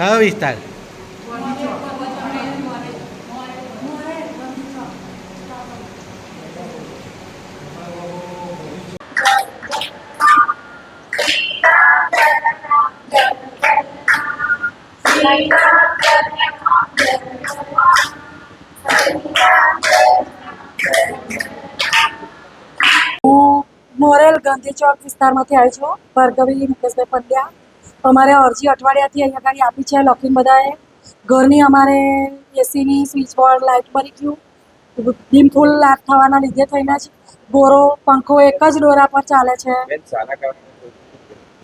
કયો વિસ્તાર મોરેલ ગાંધી ચોક વિસ્તારમાંથી આવી છું ભાર્ગવી મુકેશભાઈ પંડ્યા. અમારે અરજી અઠવાડિયાથી અહીંયા ગાડી આપી છે લખીને બધાએ. ઘરની અમારે એસીની સ્વિચ બોર્ડ લાઇટ બળી ગયું. ડીમ ફૂલ લાભ થવાના લીધે થઈને જ ગોરો પંખો એક જ દોરા પર ચાલે છે.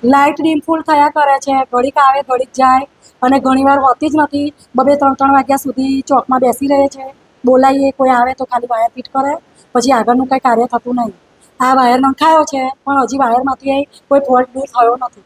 લાઇટ ડીમ ફૂલ થયા કરે છે. ઘડીક આવે ઘડીક જાય. અને ઘણીવાર હોતી જ નથી. બબે ત્રણ ત્રણ વાગ્યા સુધી ચોકમાં બેસી રહે છે. બોલાવીએ કોઈ આવે તો ખાલી વાયર ફિટ કરે. પછી આગળનું કંઈ કાર્ય થતું નહીં. આ વાયર નંખાયો છે પણ હજી વાયરમાંથી કોઈ ફોલ્ટ દૂર થયો નથી.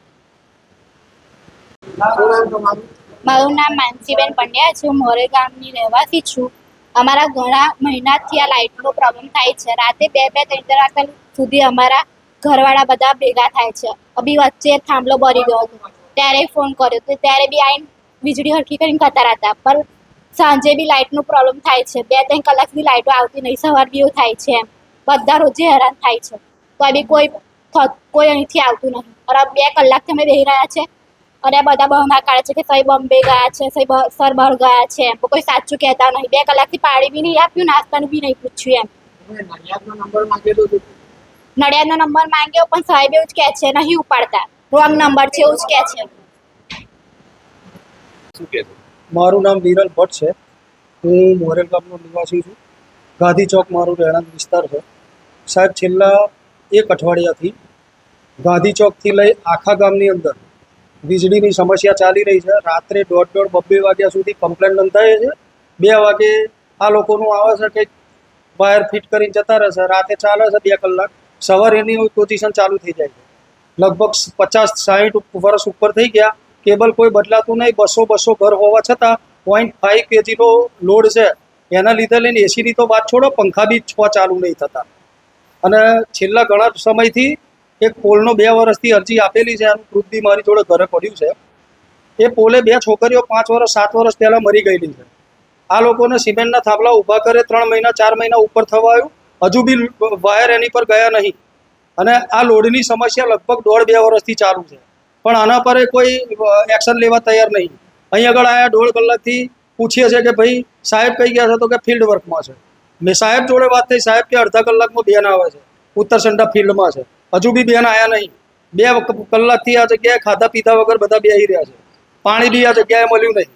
મારું નામ માનસીબેન પંડ્યા છે. હું મોરે ગામની રહેવાસી છું. અમારા ઘણા મહિનાથી આ લાઇટનો પ્રોબ્લેમ થાય છે. રાતે બે બે, ત્રણ ત્રણ વાગ્યા સુધી અમારા ઘરવાળા બધા ભેગા થાય છે. અભી વચ્ચે થાંભલો બળી ગયો હતો. ત્યારે ફોન કર્યો તો ત્યારે બી આઈને વીજળી હરખી કરીને કતાર હતા પણ સાંજે બી લાઇટનો પ્રોબ્લેમ થાય છે. બે, ત્રણ કલાક સુધી લાઇટો આવતી નહીં. સવાર બી થાય છે એમ. બધા રોજે હેરાન થાય છે. તો બી કોઈ કોઈ અહીંથી આવતું નહીં. અને બે કલાકથી અમે બેહી રહ્યા છે. અને બધા બહાના કાઢે છે કે સહી બોમ્બે ગયા છે સહી બ- સર બહાર ગયા છે એમ. કોઈ સાચું કહેતા નહીં. બે કલાકથી પાણી બી નહીં આપ્યું નાસ્તાનું બી નહીં પૂછ્યું એમ. નડિયાદનો નંબર માંગ્યો પણ સાહેબ એવું જ કહે છે નહીં ઉપાડતા. રોંગ નંબર છે એવું જ કહે છે? મારું નામ વિરલ ભટ્ટ છે. હું મોરેલ ગામનો નિવાસી છું. ગાંધી ચોક મારું રહેણાંક વિસ્તાર છે. સાહેબ છેલ્લા એક અઠવાડિયાથી ગાંધી ચોકથી લઈ આખા ગામની અંદર વીજળીની સમસ્યા ચાલી રહી છે. રાત્રે દોઢ દોઢ બબ્બે વાગ્યા સુધી કમ્પ્લેન નોંધાય છે. બે વાગે આ લોકોનું આવે છે કંઈક વાયર ફિટ કરીને જતા રહેશે રાતે ચાલે છે બે કલાક. સવારે એની પોઝિશન ચાલુ થઈ જાય છે. લગભગ પચાસ સાહીઠ વર્ષ ઉપર થઈ ગયા. કેબલ કોઈ બદલાતું નહીં. બસો બસો ઘર હોવા છતાં પોઈન્ટ ફાઈવ કેજીનો લોડ છે. એના લીધે લઈને એસીની તો વાત છોડો, પંખા બી છ ચાલુ નહીં થતા. અને છેલ્લા ઘણા સમયથી એક પોલનો બે વર્ષથી અરજી આપેલી છે પ્રૂફ બી મારી જોડે ઘરે પડ્યું છે. એ પોલે બે છોકરીઓ પાંચ વર્ષ, સાત વર્ષ પહેલાં મરી ગયેલી છે. આ લોકોને સિમેન્ટના થાંભલા ઊભા કરે, ત્રણ મહિના, ચાર મહિના ઉપર થવા આવ્યું. હજુ બી વાયર એની પર ગયા નહીં. અને આ લોડની સમસ્યા લગભગ દોઢ બે વર્ષથી ચાલુ છે. પણ આના પર કોઈ એક્શન લેવા તૈયાર નહીં. અહીં આગળ આયા દોઢ કલાકથી પૂછીએ છે કે ભાઈ, સાહેબ કઈ ગયા છે તો કે ફિલ્ડ વર્કમાં છે. મેં સાહેબ જોડે વાત થઈ, સાહેબ કે અડધા કલાકમાં બેન આવે છે. ઉત્તર સંડા ફિલ્ડમાં છે. હજુ બી બેન આવ્યા નહીં. બે કલાકથી આ જગ્યાએ ખાધા પીધા વગર બધા બે રહ્યા છે. પાણી બી આ જગ્યાએ મળ્યું નહીં.